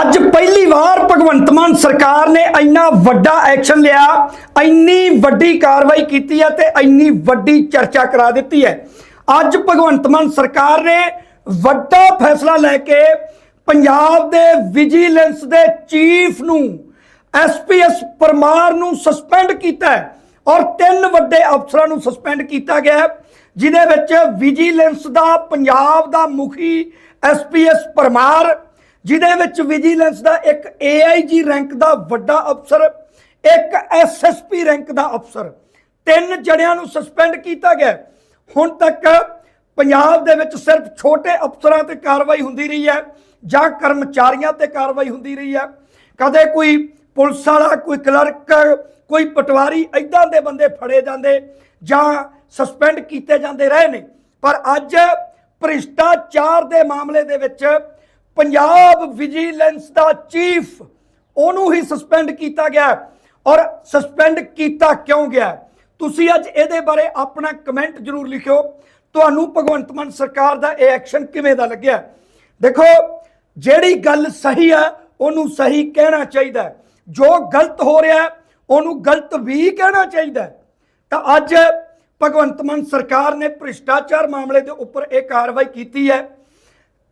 ਅੱਜ ਪਹਿਲੀ ਵਾਰ ਭਗਵੰਤ ਮਾਨ ਸਰਕਾਰ ਨੇ ਇੰਨਾ ਵੱਡਾ ਐਕਸ਼ਨ ਲਿਆ, ਇੰਨੀ ਵੱਡੀ ਕਾਰਵਾਈ ਕੀਤੀ ਹੈ ਤੇ ਇੰਨੀ ਵੱਡੀ ਚਰਚਾ ਕਰਾ ਦਿੱਤੀ ਹੈ। ਅੱਜ ਭਗਵੰਤ ਮਾਨ ਸਰਕਾਰ ਨੇ ਵੱਡਾ ਫੈਸਲਾ ਲੈ ਕੇ ਪੰਜਾਬ ਦੇ ਵਿਜੀਲੈਂਸ ਦੇ ਚੀਫ ਨੂੰ ਐਸਪੀਐਸ ਪਰਮਾਰ ਨੂੰ ਸਸਪੈਂਡ ਕੀਤਾ ਹੈ ਔਰ ਤਿੰਨ ਵੱਡੇ ਅਫਸਰਾਂ ਨੂੰ ਸਸਪੈਂਡ ਕੀਤਾ ਗਿਆ ਜਿਹਦੇ ਵਿੱਚ ਵਿਜੀਲੈਂਸ ਦਾ, ਪੰਜਾਬ ਦਾ ਮੁਖੀ ਐਸਪੀਐਸ ਪਰਮਾਰ ਜਿਹਦੇ ਵਿੱਚ ਵਿਜੀਲੈਂਸ ਦਾ ਇੱਕ ਏਆਈਜੀ ਰੈਂਕ ਦਾ ਵੱਡਾ ਅਫਸਰ, ਇੱਕ ਐਸਐਸਪੀ ਰੈਂਕ ਦਾ ਅਫਸਰ। ਤਿੰਨ ਜਣਿਆਂ ਨੂੰ ਸਸਪੈਂਡ ਕੀਤਾ ਗਿਆ। ਹੁਣ ਤੱਕ ਪੰਜਾਬ ਦੇ ਵਿੱਚ ਸਿਰਫ ਛੋਟੇ ਅਫਸਰਾਂ ਤੇ ਕਾਰਵਾਈ ਹੁੰਦੀ ਰਹੀ ਹੈ ਜਾਂ ਕਰਮਚਾਰੀਆਂ ਤੇ ਕਾਰਵਾਈ ਹੁੰਦੀ ਰਹੀ ਹੈ। ਕਦੇ ਕੋਈ ਪੁਲਿਸ ਵਾਲਾ, ਕੋਈ ਕਲਰਕ, ਕੋਈ ਪਟਵਾਰੀ ਇਦਾਂ ਦੇ ਬੰਦੇ ਫੜੇ ਜਾਂਦੇ ਜਾਂ ਸਸਪੈਂਡ ਕੀਤੇ ਜਾਂਦੇ ਰਹੇ ਨੇ। ਪਰ ਅੱਜ ਭ੍ਰਿਸ਼ਟਾਚਾਰ ਦੇ ਮਾਮਲੇ ਦੇ ਵਿੱਚ ਪੰਜਾਬ ਵਿਜੀਲੈਂਸ ਦਾ ਚੀਫ ਉਹਨੂੰ ਹੀ ਸਸਪੈਂਡ ਕੀਤਾ ਗਿਆ ਔਰ ਸਸਪੈਂਡ ਕੀਤਾ ਕਿਉਂ ਗਿਆ ਤੁਸੀਂ ਅੱਜ ਇਹਦੇ ਬਾਰੇ ਆਪਣਾ ਕਮੈਂਟ ਜ਼ਰੂਰ ਲਿਖਿਓ। ਤੁਹਾਨੂੰ ਭਗਵੰਤ ਮਾਨ ਸਰਕਾਰ ਦਾ ਇਹ ਐਕਸ਼ਨ ਕਿਵੇਂ ਦਾ ਲੱਗਿਆ ਦੇਖੋ, ਜਿਹੜੀ ਗੱਲ ਸਹੀ ਹੈ, ਉਹਨੂੰ ਸਹੀ ਕਹਿਣਾ ਚਾਹੀਦਾ ਜੋ ਗਲਤ ਹੋ ਰਿਹਾ ਉਹਨੂੰ ਗਲਤ ਵੀ ਕਹਿਣਾ ਚਾਹੀਦਾ ਤਾਂ ਅੱਜ ਭਗਵੰਤ ਮਾਨ ਸਰਕਾਰ ਨੇ ਭ੍ਰਿਸ਼ਟਾਚਾਰ ਮਾਮਲੇ ਦੇ ਉੱਪਰ ਇਹ ਕਾਰਵਾਈ ਕੀਤੀ ਹੈ।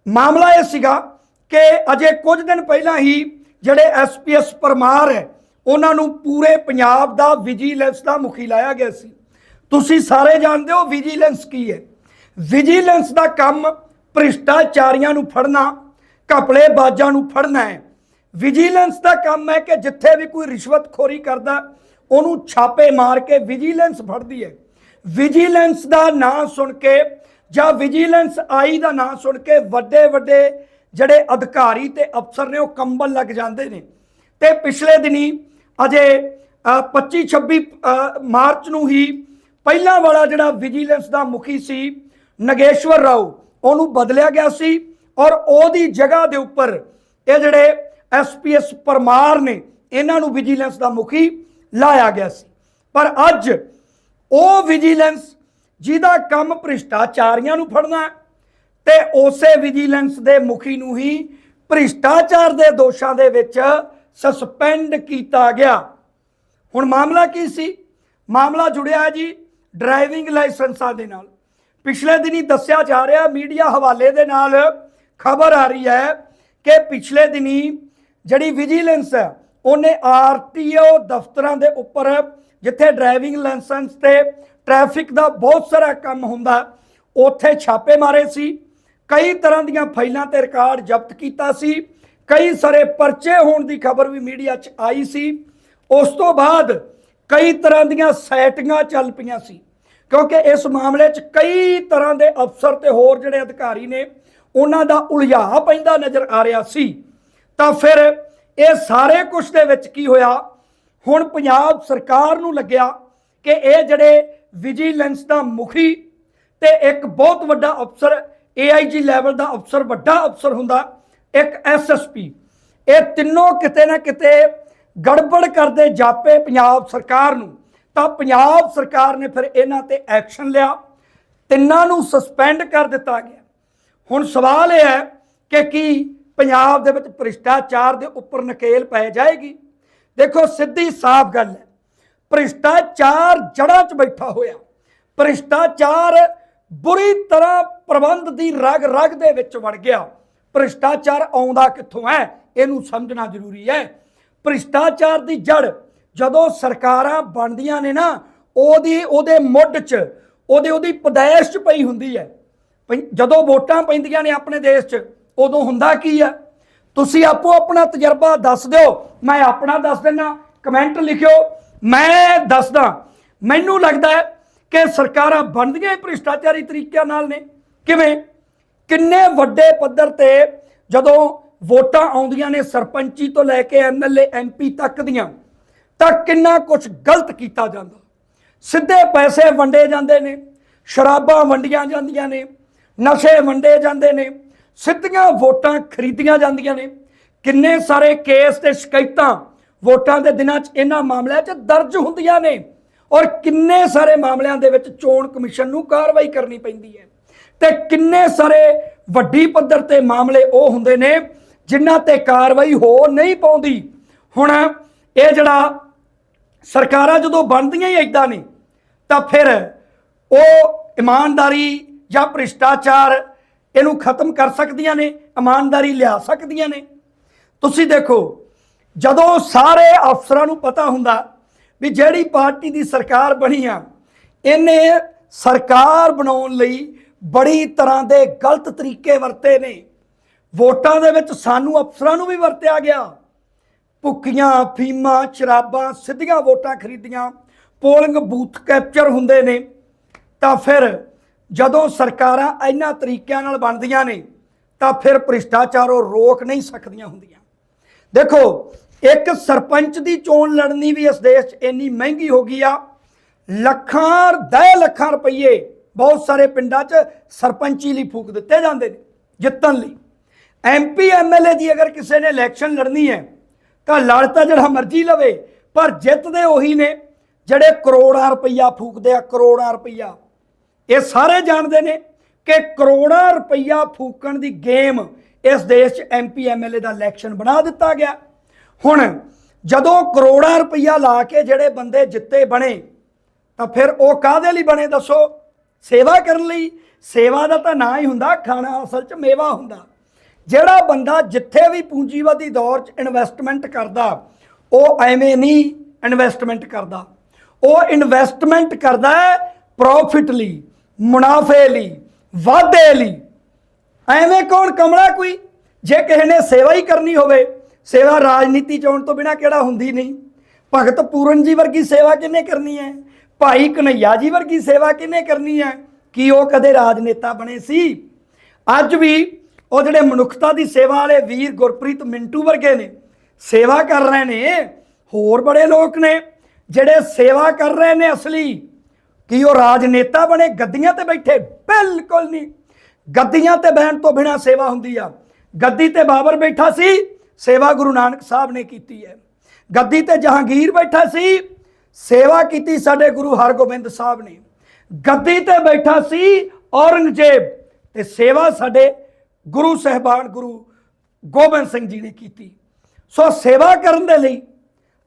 ਮਾਮਲਾ ਇਹ ਸੀਗਾ ਕਿ ਅਜੇ ਕੁਝ ਦਿਨ ਪਹਿਲਾਂ ਹੀ ਜਿਹੜੇ ਐਸਪੀਐਸ ਪਰਮਾਰ ਹੈ, ਉਹਨਾਂ ਨੂੰ ਪੂਰੇ ਪੰਜਾਬ ਦਾ ਵਿਜੀਲੈਂਸ ਦਾ ਮੁਖੀ ਲਾਇਆ ਗਿਆ ਸੀ। ਤੁਸੀਂ ਸਾਰੇ ਜਾਣਦੇ ਹੋ ਵਿਜੀਲੈਂਸ ਕੀ ਹੈ। ਵਿਜੀਲੈਂਸ ਦਾ ਕੰਮ ਭ੍ਰਿਸ਼ਟਾਚਾਰੀਆਂ ਨੂੰ ਫੜਨਾ, ਘਪਲੇਬਾਜ਼ਾਂ ਨੂੰ ਫੜਨਾ ਹੈ। ਵਿਜੀਲੈਂਸ ਦਾ ਕੰਮ ਹੈ ਕਿ ਜਿੱਥੇ ਵੀ ਕੋਈ ਰਿਸ਼ਵਤਖੋਰੀ ਕਰਦਾ, ਉਹਨੂੰ ਛਾਪੇ ਮਾਰ ਕੇ ਵਿਜੀਲੈਂਸ ਫੜਦੀ ਹੈ। ਵਿਜੀਲੈਂਸ ਦਾ ਨਾਂ ਸੁਣ ਕੇ ਜਾਂ ਵਿਜੀਲੈਂਸ ਆਈ ਦਾ ਨਾਂ ਸੁਣ ਕੇ ਵੱਡੇ ਵੱਡੇ ਜਿਹੜੇ ਅਧਿਕਾਰੀ ਤੇ ਅਫਸਰ ਨੇ ਉਹ ਕੰਬਲ ਲੱਗ ਜਾਂਦੇ ਨੇ। ਤੇ ਪਿਛਲੇ ਦਿਨੀ ਅਜੇ 25 26 ਮਾਰਚ ਨੂੰ ਹੀ ਪਹਿਲਾਂ ਵਾਲਾ ਜਿਹੜਾ ਵਿਜੀਲੈਂਸ ਦਾ ਮੁਖੀ ਸੀ ਨਗੇਸ਼ਵਰ ਰਾਓ ਉਹਨੂੰ ਬਦਲਿਆ ਗਿਆ ਸੀ ਔਰ ਉਹਦੀ ਜਗ੍ਹਾ ਦੇ ਉੱਪਰ ਇਹ ਜਿਹੜੇ ਐਸਪੀਐਸ ਪਰਮਾਰ ਨੇ ਇਹਨਾਂ ਨੂੰ ਵਿਜੀਲੈਂਸ ਦਾ ਮੁਖੀ ਲਾਇਆ ਗਿਆ ਸੀ। ਪਰ ਅੱਜ ਉਹ ਵਿਜੀਲੈਂਸ ਜਿਹਦਾ ਕੰਮ ਭ੍ਰਿਸ਼ਟਾਚਾਰੀਆਂ ਨੂੰ ਫੜਨਾ ਹੈ, ਤੇ ਉਸੇ ਵਿਜੀਲੈਂਸ ਦੇ ਮੁਖੀ ਨੂੰ ਹੀ ਭ੍ਰਿਸ਼ਟਾਚਾਰ ਦੇ ਦੋਸ਼ਾਂ ਦੇ ਵਿੱਚ ਸਸਪੈਂਡ ਕੀਤਾ ਗਿਆ। ਹੁਣ ਮਾਮਲਾ ਕੀ ਸੀ? ਮਾਮਲਾ ਜੁੜਿਆ ਜੀ ਡਰਾਈਵਿੰਗ ਲਾਇਸੈਂਸਾਂ ਦੇ ਨਾਲ। ਪਿਛਲੇ ਦਿਨੀ ਦੱਸਿਆ ਜਾ ਰਿਹਾ, ਮੀਡੀਆ ਹਵਾਲੇ ਦੇ ਨਾਲ ਖਬਰ ਆ ਰਹੀ ਹੈ ਕਿ ਪਿਛਲੇ ਦਿਨੀ ਜਿਹੜੀ ਵਿਜੀਲੈਂਸ ਹੈ, ਉਹਨੇ ਆਰਟੀਓ ਦਫ਼ਤਰਾਂ ਦੇ ਉੱਪਰ, ਜਿੱਥੇ ਡਰਾਈਵਿੰਗ ਲਾਇਸੈਂਸ ਤੇ ਟ੍ਰੈਫਿਕ ਦਾ ਬਹੁਤ ਸਾਰਾ ਕੰਮ ਹੁੰਦਾ, ਉੱਥੇ ਛਾਪੇ ਮਾਰੇ ਸੀ। ਕਈ ਤਰ੍ਹਾਂ ਦੀਆਂ ਫਾਈਲਾਂ ਤੇ ਰਿਕਾਰਡ ਜ਼ਬਤ ਕੀਤਾ ਸੀ। ਕਈ ਸਾਰੇ ਪਰਚੇ ਹੋਣ ਦੀ ਖਬਰ ਵੀ ਮੀਡੀਆ 'ਚ ਆਈ ਸੀ। ਉਸ ਤੋਂ ਬਾਅਦ ਕਈ ਤਰ੍ਹਾਂ ਦੀਆਂ ਸੈਟਿੰਗਾਂ ਚੱਲ ਪਈਆਂ ਸੀ। ਕਿਉਂਕਿ ਇਸ ਮਾਮਲੇ 'ਚ ਕਈ ਤਰ੍ਹਾਂ ਦੇ ਅਫਸਰ ਤੇ ਹੋਰ ਜਿਹੜੇ ਅਧਿਕਾਰੀ ਨੇ, ਉਹਨਾਂ ਦਾ ਉਲਝਾ ਪੈਂਦਾ ਨਜ਼ਰ ਆ ਰਿਹਾ ਸੀ। ਤਾਂ ਫਿਰ ਇਹ ਸਾਰੇ ਕੁਝ ਦੇ ਵਿੱਚ ਕੀ ਹੋਇਆ? ਹੁਣ ਪੰਜਾਬ ਸਰਕਾਰ ਨੂੰ ਲੱਗਿਆ ਕਿ ਇਹ ਜਿਹੜੇ ਵਿਜੀਲੈਂਸ ਦਾ ਮੁਖੀ ਤੇ ਇੱਕ ਬਹੁਤ ਵੱਡਾ ਅਫਸਰ ਏਆਈਜੀ ਲੈਵਲ ਦਾ ਅਫਸਰ, ਵੱਡਾ ਅਫਸਰ ਹੁੰਦਾ, ਇੱਕ ਐਸਐਸਪੀ ਇਹ ਤਿੰਨੋਂ ਕਿਤੇ ਨਾ ਕਿਤੇ ਗੜਬੜ ਕਰਦੇ ਜਾਪੇ ਪੰਜਾਬ ਸਰਕਾਰ ਨੂੰ। ਤਾਂ ਪੰਜਾਬ ਸਰਕਾਰ ਨੇ ਫਿਰ ਇਹਨਾਂ ਤੇ ਐਕਸ਼ਨ ਲਿਆ। ਤਿੰਨਾਂ ਨੂੰ ਸਸਪੈਂਡ ਕਰ ਦਿੱਤਾ ਗਿਆ। ਹੁਣ ਸਵਾਲ ਇਹ ਹੈ ਕਿ ਕੀ ਪੰਜਾਬ ਦੇ ਵਿੱਚ ਭ੍ਰਿਸ਼ਟਾਚਾਰ ਦੇ ਉੱਪਰ ਨਕੇਲ ਪੈ ਜਾਏਗੀ? ਦੇਖੋ, ਸਿੱਧੀ ਸਾਫ਼ ਗੱਲ ਹੈ। ਭ੍ਰਿਸ਼ਟਾਚਾਰ ਜੜ੍ਹਾਂ 'ਚ ਬੈਠਾ ਹੋਇਆ। ਭ੍ਰਿਸ਼ਟਾਚਾਰ ਬੁਰੀ ਤਰ੍ਹਾਂ ਪ੍ਰਬੰਧ ਦੀ ਰਗ ਰਗ ਦੇ ਵਿੱਚ ਵੜ ਗਿਆ। ਭ੍ਰਿਸ਼ਟਾਚਾਰ ਆਉਂਦਾ ਕਿੱਥੋਂ ਹੈ? ਇਹਨੂੰ ਸਮਝਣਾ ਜ਼ਰੂਰੀ ਹੈ। ਭ੍ਰਿਸ਼ਟਾਚਾਰ ਦੀ ਜੜ ਜਦੋਂ ਸਰਕਾਰਾਂ ਬਣਦੀਆਂ ਨੇ ਨਾ, ਉਹਦੀ, ਉਹਦੇ ਮੁੱਢ 'ਚ, ਉਹਦੇ, ਉਹਦੀ ਪਦੈਸ਼ 'ਚ ਪਈ ਹੁੰਦੀ ਹੈ। ਪਈ- ਜਦੋਂ ਵੋਟਾਂ ਪੈਂਦੀਆਂ ਨੇ ਆਪਣੇ ਦੇਸ਼ 'ਚ, ਉਦੋਂ ਹੁੰਦਾ ਕੀ ਆ ਤੁਸੀਂ ਆਪੋ ਆਪਣਾ ਤਜਰਬਾ ਦੱਸ ਦਿਓ। ਮੈਂ ਆਪਣਾ ਦੱਸ ਦਿੰਦਾ, ਕਮੈਂਟ ਲਿਖਿਓ। ਮੈਂ ਦੱਸਦਾ, ਮੈਨੂੰ ਲੱਗਦਾ ਕਿ ਸਰਕਾਰਾਂ ਬਣਦੀਆਂ ਹੀ ਭ੍ਰਿਸ਼ਟਾਚਾਰੀ ਤਰੀਕਿਆਂ ਨਾਲ ਨੇ। ਕਿਵੇਂ? ਕਿੰਨੇ ਵੱਡੇ ਪੱਧਰ ਤੇ ਜਦੋਂ ਵੋਟਾਂ ਆਉਂਦੀਆਂ ਨੇ ਸਰਪੰਚੀ ਤੋਂ ਲੈ ਕੇ ਐਮਐਲਏ ਐਮਪੀ ਤੱਕ ਦੀਆਂ, ਤਾਂ ਕਿੰਨਾ ਕੁਝ ਗਲਤ ਕੀਤਾ ਜਾਂਦਾ। ਸਿੱਧੇ ਪੈਸੇ ਵੰਡੇ ਜਾਂਦੇ ਨੇ, ਸ਼ਰਾਬਾਂ ਵੰਡੀਆਂ ਜਾਂਦੀਆਂ ਨੇ, ਨਸ਼ੇ ਵੰਡੇ ਜਾਂਦੇ ਨੇ, ਸਿੱਧੀਆਂ ਵੋਟਾਂ ਖਰੀਦੀਆਂ ਜਾਂਦੀਆਂ ਨੇ। ਕਿੰਨੇ ਸਾਰੇ ਕੇਸ ਤੇ ਸ਼ਿਕਾਇਤਾਂ ਵੋਟਾਂ ਦੇ ਦਿਨਾਂ 'ਚ ਇਹਨਾਂ ਮਾਮਲਿਆਂ 'ਚ ਦਰਜ ਹੁੰਦੀਆਂ ਨੇ ਔਰ ਕਿੰਨੇ ਸਾਰੇ ਮਾਮਲਿਆਂ ਦੇ ਵਿੱਚ ਚੋਣ ਕਮਿਸ਼ਨ ਨੂੰ ਕਾਰਵਾਈ ਕਰਨੀ ਪੈਂਦੀ ਹੈ। ਤੇ ਕਿੰਨੇ ਸਾਰੇ ਵੱਡੀ ਪੱਧਰ ਤੇ ਮਾਮਲੇ ਉਹ ਹੁੰਦੇ ਨੇ ਜਿਨ੍ਹਾਂ ਤੇ ਕਾਰਵਾਈ ਹੋ ਨਹੀਂ ਪਾਉਂਦੀ। ਹੁਣ ਇਹ ਜਿਹੜਾ ਸਰਕਾਰਾਂ ਜਦੋਂ ਬਣਦੀਆਂ ਹੀ ਇਦਾਂ ਨੇ ਤਾਂ ਫਿਰ ਉਹ ਇਮਾਨਦਾਰੀ ਜਾਂ ਭ੍ਰਿਸ਼ਟਾਚਾਰ ਇਹਨੂੰ ਖਤਮ ਕਰ ਸਕਦੀਆਂ ਨੇ, ਇਮਾਨਦਾਰੀ ਲਿਆ ਸਕਦੀਆਂ ਨੇ। ਤੁਸੀਂ ਦੇਖੋ, ਜਦੋਂ ਸਾਰੇ ਅਫਸਰਾਂ ਨੂੰ ਪਤਾ ਹੁੰਦਾ ਵੀ ਜਿਹੜੀ ਪਾਰਟੀ ਦੀ ਸਰਕਾਰ ਬਣੀ ਆ, ਇਹਨੇ ਸਰਕਾਰ ਬਣਾਉਣ ਲਈ ਬੜੀ ਤਰ੍ਹਾਂ ਦੇ ਗਲਤ ਤਰੀਕੇ ਵਰਤੇ ਨੇ। ਵੋਟਾਂ ਦੇ ਵਿੱਚ ਸਾਨੂੰ ਅਫਸਰਾਂ ਨੂੰ ਵੀ ਵਰਤਿਆ ਗਿਆ। ਭੁੱਕੀਆਂ ਫੀਮਾਂ ਸ਼ਰਾਬਾਂ ਸਿੱਧੀਆਂ ਵੋਟਾਂ ਖਰੀਦੀਆਂ, ਪੋਲਿੰਗ ਬੂਥ ਕੈਪਚਰ ਹੁੰਦੇ ਨੇ। ਤਾਂ ਫਿਰ ਜਦੋਂ ਸਰਕਾਰਾਂ ਇਹਨਾਂ ਤਰੀਕਿਆਂ ਨਾਲ ਬਣਦੀਆਂ ਨੇ, ਤਾਂ ਫਿਰ ਭ੍ਰਿਸ਼ਟਾਚਾਰੋਂ ਰੋਕ ਨਹੀਂ ਸਕਦੀਆਂ ਹੁੰਦੀਆਂ। ਦੇਖੋ, ਇੱਕ ਸਰਪੰਚ ਦੀ ਚੋਣ ਲੜਨੀ ਵੀ ਇਸ ਦੇਸ਼ 'ਚ ਇੰਨੀ ਮਹਿੰਗੀ ਹੋ ਗਈ ਆ। ਲੱਖਾਂ, ਦਹ ਲੱਖਾਂ ਰੁਪਏ ਬਹੁਤ ਸਾਰੇ ਪਿੰਡਾਂ 'ਚ ਸਰਪੰਚੀ ਲਈ ਫੂਕ ਦਿੱਤੇ ਜਾਂਦੇ ਨੇ, ਜਿੱਤਣ ਲਈ। ਐਮਪੀ ਐਮਐਲਏ ਦੀ ਅਗਰ ਕਿਸੇ ਨੇ ਇਲੈਕਸ਼ਨ ਲੜਨੀ ਹੈ, ਤਾਂ ਲੜ ਤਾਂ ਜਿਹੜਾ ਮਰਜ਼ੀ ਲਵੇ, ਪਰ ਜਿੱਤਦੇ ਉਹੀ ਨੇ ਜਿਹੜੇ ਕਰੋੜਾਂ ਰੁਪਈਆ ਫੂਕਦੇ ਆ, ਕਰੋੜਾਂ ਰੁਪਈਆ। ਇਹ ਸਾਰੇ ਜਾਣਦੇ ਨੇ ਕਿ ਕਰੋੜਾਂ ਰੁਪਈਆ ਫੂਕਣ ਦੀ ਗੇਮ ਇਸ ਦੇਸ਼ 'ਚ ਐਮਪੀ ਐਮਐਲਏ ਦਾ ਇਲੈਕਸ਼ਨ ਬਣਾ ਦਿੱਤਾ ਗਿਆ। ਹੁਣ ਜਦੋਂ ਕਰੋੜਾਂ ਰੁਪਈਆ ਲਾ ਕੇ ਜਿਹੜੇ ਬੰਦੇ ਜਿੱਤੇ ਬਣੇ, ਤਾਂ ਫਿਰ ਉਹ ਕਾਹਦੇ ਲਈ ਬਣੇ ਦੱਸੋ? ਸੇਵਾ ਕਰਨ ਲਈ, ਸੇਵਾ ਦਾ ਤਾਂ ਨਾਂ ਹੀ ਹੁੰਦਾ, ਖਾਣਾ ਅਸਲ 'ਚ ਮੇਵਾ ਹੁੰਦਾ। ਜਿਹੜਾ ਬੰਦਾ ਜਿੱਥੇ ਵੀ ਪੂੰਜੀਵਾਦੀ ਦੌਰ 'ਚ ਇਨਵੈਸਟਮੈਂਟ ਕਰਦਾ, ਉਹ ਐਵੇਂ ਨਹੀਂ ਇਨਵੈਸਟਮੈਂਟ ਕਰਦਾ। ਉਹ ਇਨਵੈਸਟਮੈਂਟ ਕਰਦਾ ਹੈ ਪ੍ਰੋਫਿਟ ਲਈ, ਮੁਨਾਫੇ ਲਈ, ਵਾਧੇ ਲਈ। ਐਵੇਂ ਕੌਣ ਕਮਲਾ ਕੋਈ? ਜੇ ਕਿਸੇ ਨੇ ਸੇਵਾ ਹੀ ਕਰਨੀ ਹੋਵੇ, ਸੇਵਾ ਰਾਜਨੀਤੀ 'ਚ ਆਉਣ ਤੋਂ ਬਿਨਾ ਕਿਹੜਾ ਹੁੰਦੀ ਨਹੀਂ? ਭਗਤ ਪੂਰਨ ਜੀ ਵਰਗੀ ਸੇਵਾ ਕਿੰਨੇ ਕਰਨੀ ਹੈ? ਭਾਈ ਕਨਈਆ ਜੀ ਵਰਗੀ ਸੇਵਾ ਕਿਹਨੇ ਕਰਨੀ ਹੈ? ਕੀ ਉਹ ਕਦੇ ਰਾਜਨੇਤਾ ਬਣੇ ਸੀ? ਅੱਜ ਵੀ ਉਹ ਜਿਹੜੇ ਮਨੁੱਖਤਾ ਦੀ ਸੇਵਾ ਵਾਲੇ ਵੀਰ ਗੁਰਪ੍ਰੀਤ ਮਿੰਟੂ ਵਰਗੇ ਨੇ, ਸੇਵਾ ਕਰ ਰਹੇ ਨੇ, ਹੋਰ ਬੜੇ ਲੋਕ ਨੇ, ਜਿਹੜੇ ਸੇਵਾ ਕਰ ਰਹੇ ਨੇ ਅਸਲੀ। ਕੀ ਉਹ ਰਾਜਨੇਤਾ ਬਣੇ? ਗੱਦੀਆਂ ਤੇ ਬੈਠੇ? ਬਿਲਕੁਲ ਨਹੀਂ। ਗੱਦੀਆਂ ਤੇ ਬਹਿਣ ਤੋਂ ਬਿਨਾ ਸੇਵਾ ਹੁੰਦੀ ਆ। ਗੱਦੀ ਤੇ ਬਾਬਰ ਬੈਠਾ ਸੀ, ਸੇਵਾ ਗੁਰੂ ਨਾਨਕ ਸਾਹਿਬ ਨੇ ਕੀਤੀ ਹੈ। ਗੱਦੀ ਤੇ ਜਹਾਂਗੀਰ ਬੈਠਾ ਸੀ ਸੇਵਾ ਕੀਤੀ ਸਾਡੇ ਗੁਰੂ ਹਰਗੋਬਿੰਦ ਸਾਹਿਬ ਨੇ। ਗੱਦੀ ਤੇ ਬੈਠਾ ਸੀ ਔਰੰਗਜ਼ੇਬ ਤੇ ਸੇਵਾ ਸਾਡੇ ਗੁਰੂ ਸਹਿਬਾਨ ਗੁਰੂ ਗੋਬਿੰਦ ਸਿੰਘ ਜੀ ਨੇ ਕੀਤੀ। ਸੋ ਸੇਵਾ ਕਰਨ ਦੇ ਲਈ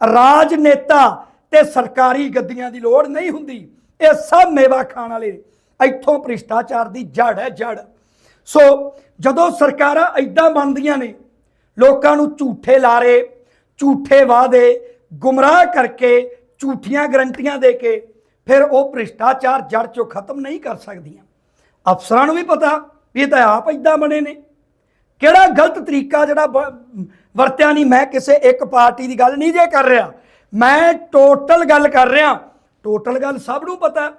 ਰਾਜਨੇਤਾ ਤੇ ਸਰਕਾਰੀ ਗੱਦੀਆਂ ਦੀ ਲੋੜ ਨਹੀਂ ਹੁੰਦੀ। ਇਹ ਸਭ ਮੇਵਾ ਖਾਣ ਵਾਲੇ ਇੱਥੋਂ ਭ੍ਰਿਸ਼ਟਾਚਾਰ ਦੀ ਜੜ ਹੈ ਜੜ। ਸੋ ਜਦੋਂ ਸਰਕਾਰਾਂ ਐਦਾਂ ਬਣਦੀਆਂ ਨੇ, ਲੋਕਾਂ ਨੂੰ ਝੂਠੇ ਲਾਰੇ, ਝੂਠੇ ਵਾਅਦੇ, ਗੁੰਮਰਾਹ ਕਰਕੇ ਝੂਠੀਆਂ ਗਰੰਟੀਆਂ ਦੇ ਕੇ ਫਿਰ ਉਹ ਭ੍ਰਿਸ਼ਟਾਚਾਰ ਜੜ ਚੋਂ ਖਤਮ ਨਹੀਂ ਕਰ ਸਕਦੀਆਂ। ਅਫਸਰਾਂ ਨੂੰ ਵੀ ਪਤਾ ਵੀ ਇਹ ਤਾਂ ਆਪ ਐਦਾਂ ਬਣੇ ਨੇ। ਕਿਹੜਾ ਗਲਤ ਤਰੀਕਾ ਜਿਹੜਾ ਬ- ਵਰਤਿਆ ਨਹੀਂ, ਮੈਂ ਕਿਸੇ ਇੱਕ ਪਾਰਟੀ ਦੀ ਗੱਲ ਨਹੀਂ ਜੇ ਕਰ ਰਿਹਾ। ਮੈਂ ਟੋਟਲ ਗੱਲ ਕਰ ਰਿਹਾ। ਟੋਟਲ ਗੱਲ ਸਭ ਨੂੰ ਪਤਾ।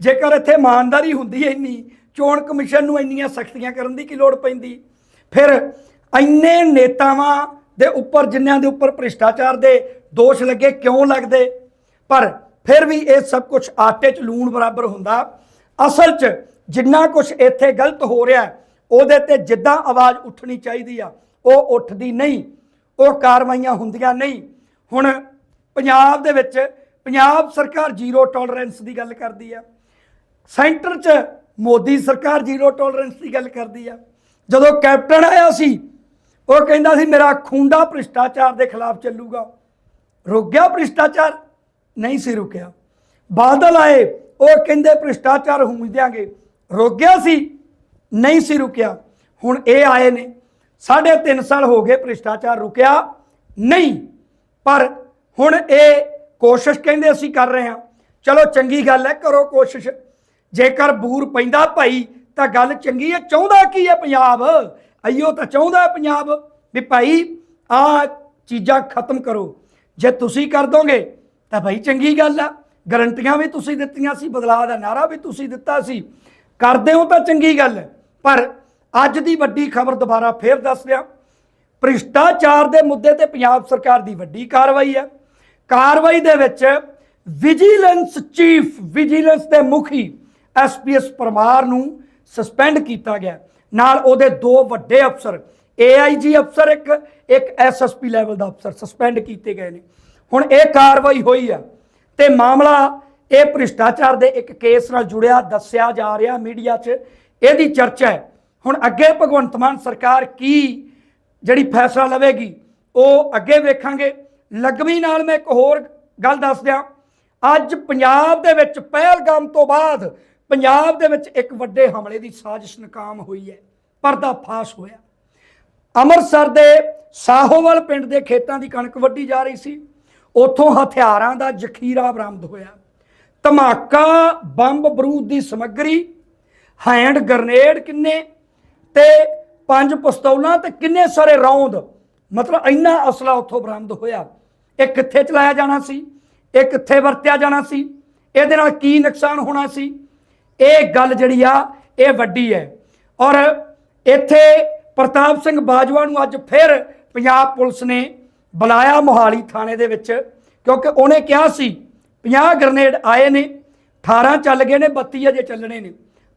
ਜੇਕਰ ਇੱਥੇ ਇਮਾਨਦਾਰੀ ਹੁੰਦੀ ਇੰਨੀ, ਚੋਣ ਕਮਿਸ਼ਨ ਨੂੰ ਇੰਨੀਆਂ ਸਖਤੀਆਂ ਕਰਨ ਦੀ ਕੀ ਲੋੜ ਪੈਂਦੀ? ਫਿਰ ਇੰਨੇ ਨੇਤਾਵਾਂ ਦੇ ਉੱਪਰ, ਜਿਨ੍ਹਾਂ ਦੇ ਉੱਪਰ ਭ੍ਰਿਸ਼ਟਾਚਾਰ ਦੇ ਦੋਸ਼ ਲੱਗੇ, ਕਿਉਂ ਲੱਗਦੇ? ਪਰ ਫਿਰ ਵੀ ਇਹ ਸਭ ਕੁਝ ਆਟੇ 'ਚ ਲੂਣ ਬਰਾਬਰ ਹੁੰਦਾ। ਅਸਲ 'ਚ ਜਿੰਨਾ ਕੁਝ ਇੱਥੇ ਗਲਤ ਹੋ ਰਿਹਾ ਉਹਦੇ ਤੇ ਜਿੱਦਾਂ ਆਵਾਜ਼ ਉੱਠਣੀ ਚਾਹੀਦੀ ਆ, ਉਹ ਉੱਠਦੀ ਨਹੀਂ। ਉਹ ਕਾਰਵਾਈਆਂ ਹੁੰਦੀਆਂ ਨਹੀਂ। ਹੁਣ ਪੰਜਾਬ ਦੇ ਵਿੱਚ ਪੰਜਾਬ ਸਰਕਾਰ ਜ਼ੀਰੋ ਟੋਲਰੈਂਸ ਦੀ ਗੱਲ ਕਰਦੀ ਆ। ਸੈਂਟਰ 'ਚ ਮੋਦੀ ਸਰਕਾਰ ਜ਼ੀਰੋ ਟੋਲਰੈਂਸ ਦੀ ਗੱਲ ਕਰਦੀ ਆ। ਜਦੋਂ ਕੈਪਟਨ ਆਇਆ ਸੀ, ਉਹ ਕਹਿੰਦਾ ਸੀ, ਮੇਰਾ ਖੁੰਡਾ ਭ੍ਰਿਸ਼ਟਾਚਾਰ ਦੇ ਖਿਲਾਫ ਚੱਲੂਗਾ। ਰੁਕ ਗਿਆ ਭ੍ਰਿਸ਼ਟਾਚਾਰ। ਨਹੀਂ ਸੀ ਰੁਕਿਆ। ਬਾਦਲ ਆਏ, ਉਹ ਕਹਿੰਦੇ ਭ੍ਰਿਸ਼ਟਾਚਾਰ ਹੁੰਜ ਦਿਆਂਗੇ। ਰੁਕ ਗਿਆ ਸੀ, ਨਹੀਂ ਸੀ ਰੁਕਿਆ। ਹੁਣ ਇਹ ਆਏ ਨੇ। ਸਾਢੇ ਤਿੰਨ ਸਾਲ ਹੋ ਗਏ ਭ੍ਰਿਸ਼ਟਾਚਾਰ ਰੁਕਿਆ ਨਹੀਂ। ਪਰ ਹੁਣ ਇਹ ਕੋਸ਼ਿਸ਼ ਕਹਿੰਦੇ ਅਸੀਂ ਕਰ ਰਹੇ ਹਾਂ। ਚਲੋ ਚੰਗੀ ਗੱਲ ਹੈ, ਕਰੋ ਕੋਸ਼ਿਸ਼। ਜੇਕਰ ਬੂਰ ਪੈਂਦਾ ਭਾਈ, ਤਾਂ ਗੱਲ ਚੰਗੀ ਹੈ। ਚਾਹੁੰਦਾ ਕੀ ਹੈ ਪੰਜਾਬ? ਅਈਓ ਤਾਂ ਚਾਹੁੰਦਾ ਪੰਜਾਬ ਵੀ ਭਾਈ ਆ ਚੀਜ਼ਾਂ ਖਤਮ ਕਰੋ। ਜੇ ਤੁਸੀਂ ਕਰ ਦੋਗੇ ਤਾਂ ਭਾਈ ਚੰਗੀ ਗੱਲ ਆ। ਗਰੰਟੀਆਂ ਵੀ ਤੁਸੀਂ ਦਿੱਤੀਆਂ ਸੀ, ਬਦਲਾਅ ਦਾ ਨਾਰਾ ਵੀ ਤੁਸੀਂ ਦਿੱਤਾ ਸੀ। ਕਰਦੇ ਹੋ ਤਾਂ ਚੰਗੀ ਗੱਲ ਹੈ ਪਰ ਅੱਜ ਦੀ ਵੱਡੀ ਖਬਰ ਦੁਬਾਰਾ ਫੇਰ ਦੱਸ ਰਿਹਾ ਭ੍ਰਿਸ਼ਟਾਚਾਰ ਦੇ ਮੁੱਦੇ ਤੇ ਪੰਜਾਬ ਸਰਕਾਰ ਦੀ ਵੱਡੀ ਕਾਰਵਾਈ ਹੈ ਕਾਰਵਾਈ ਦੇ ਵਿੱਚ ਵਿਜੀਲੈਂਸ ਚੀਫ, ਵਿਜੀਲੈਂਸ ਦੇ ਮੁਖੀ ਐਸਪੀਐਸ ਪਰਮਾਰ ਨੂੰ ਸਸਪੈਂਡ ਕੀਤਾ ਗਿਆ। ਨਾਲ ਉਹਦੇ ਦੋ ਵੱਡੇ ਅਫਸਰ ਏਆਈਜੀ ਅਫਸਰ ਇੱਕ ਇੱਕ ਐਸਐਸਪੀ ਲੈਵਲ ਦਾ ਅਫਸਰ ਸਸਪੈਂਡ ਕੀਤੇ ਗਏ ਨੇ। ਹੁਣ ਇਹ ਕਾਰਵਾਈ ਹੋਈ ਆ ਤੇ ਮਾਮਲਾ ਇਹ ਭ੍ਰਿਸ਼ਟਾਚਾਰ ਦੇ ਇੱਕ ਕੇਸ ਨਾਲ ਜੁੜਿਆ, ਦੱਸਿਆ ਜਾ ਰਿਹਾ ਮੀਡੀਆ 'ਚ। ਇਹਦੀ ਚਰਚਾ ਹੈ। ਹੁਣ ਅੱਗੇ ਭਗਵੰਤ ਮਾਨ ਸਰਕਾਰ ਕੀ, ਜਿਹੜੀ ਫੈਸਲਾ ਲਵੇਗੀ, ਉਹ ਅੱਗੇ ਵੇਖਾਂਗੇ। ਲਗਵੀ ਨਾਲ ਮੈਂ ਇੱਕ ਹੋਰ ਗੱਲ ਦੱਸ ਦਿਆਂ। ਅੱਜ ਪੰਜਾਬ ਦੇ ਵਿੱਚ ਪਹਿਲਗਾਮ ਤੋਂ ਬਾਅਦ ਪੰਜਾਬ ਦੇ ਵਿੱਚ ਇੱਕ ਵੱਡੇ ਹਮਲੇ ਦੀ ਸਾਜ਼ਿਸ਼ ਨਾਕਾਮ ਹੋਈ ਹੈ। ਪਰਦਾ ਫਾਸ਼ ਹੋਇਆ। ਅੰਮ੍ਰਿਤਸਰ ਦੇ ਸਾਹੋਵਾਲ ਪਿੰਡ ਦੇ ਖੇਤਾਂ ਦੀ ਕਣਕ ਵੱਢੀ ਜਾ ਰਹੀ ਸੀ। ਉੱਥੋਂ ਹਥਿਆਰਾਂ ਦਾ ਜ਼ਖੀਰਾ ਬਰਾਮਦ ਹੋਇਆ। ਧਮਾਕਾ, ਬੰਬ ਬਰੂਦ ਦੀ ਸਮੱਗਰੀ ਹੈਂਡ ਗ੍ਰਨੇਡ ਕਿੰਨੇ ਤੇ ਪੰਜ ਪਿਸਤੌਲਾਂ ਤੇ ਕਿੰਨੇ ਸਾਰੇ ਰੌਂਦ। ਮਤਲਬ ਇੰਨਾ ਅਸਲਾ ਉੱਥੋਂ ਬਰਾਮਦ ਹੋਇਆ। ਇਹ ਕਿੱਥੇ ਚਲਾਇਆ ਜਾਣਾ ਸੀ? ਇਹ ਕਿੱਥੇ ਵਰਤਿਆ ਜਾਣਾ ਸੀ? ਇਹਦੇ ਨਾਲ ਕੀ ਨੁਕਸਾਨ ਹੋਣਾ ਸੀ? ਇਹ ਗੱਲ ਜਿਹੜੀ ਆ, ਇਹ ਵੱਡੀ ਹੈ। ਔਰ ਇੱਥੇ ਪ੍ਰਤਾਪ ਸਿੰਘ ਬਾਜਵਾ ਨੂੰ ਅੱਜ ਫਿਰ ਪੰਜਾਬ ਪੁਲਿਸ ਨੇ ਬੁਲਾਇਆ ਮੋਹਾਲੀ ਥਾਣੇ ਦੇ ਵਿੱਚ, ਕਿਉਂਕਿ ਉਹਨੇ ਕਿਹਾ ਸੀ 50 ਗ੍ਰਨੇਡ ਆਏ ਨੇ 18 ਚੱਲ ਗਏ ਨੇ 32 ਅਜੇ ਚੱਲਣੇ ਨੇ।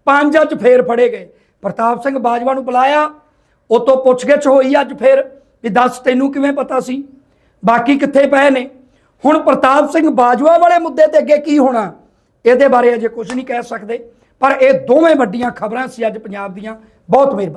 ਪੰਜ ਅੱਜ ਫੇਰ ਫੜੇ ਗਏ। ਪ੍ਰਤਾਪ ਸਿੰਘ ਬਾਜਵਾ ਨੂੰ ਬੁਲਾਇਆ, ਉਹ ਤੋਂ ਪੁੱਛਗਿੱਛ ਹੋਈ ਅੱਜ ਫੇਰ, ਵੀ ਦੱਸ ਤੈਨੂੰ ਕਿਵੇਂ ਪਤਾ ਸੀ? ਬਾਕੀ ਕਿੱਥੇ ਪਏ ਨੇ? ਹੁਣ ਪ੍ਰਤਾਪ ਸਿੰਘ ਬਾਜਵਾ ਵਾਲੇ ਮੁੱਦੇ ਤੇ ਅੱਗੇ ਕੀ ਹੋਣਾ? ਇਹਦੇ ਬਾਰੇ ਅਜੇ ਕੁਝ ਨਹੀਂ ਕਹਿ ਸਕਦੇ, ਪਰ ਇਹ ਦੋਵੇਂ ਵੱਡੀਆਂ ਖਬਰਾਂ ਸੀ ਅੱਜ ਪੰਜਾਬ ਦੀਆਂ। ਬਹੁਤ ਮਿਹਰਬਾਨੀ।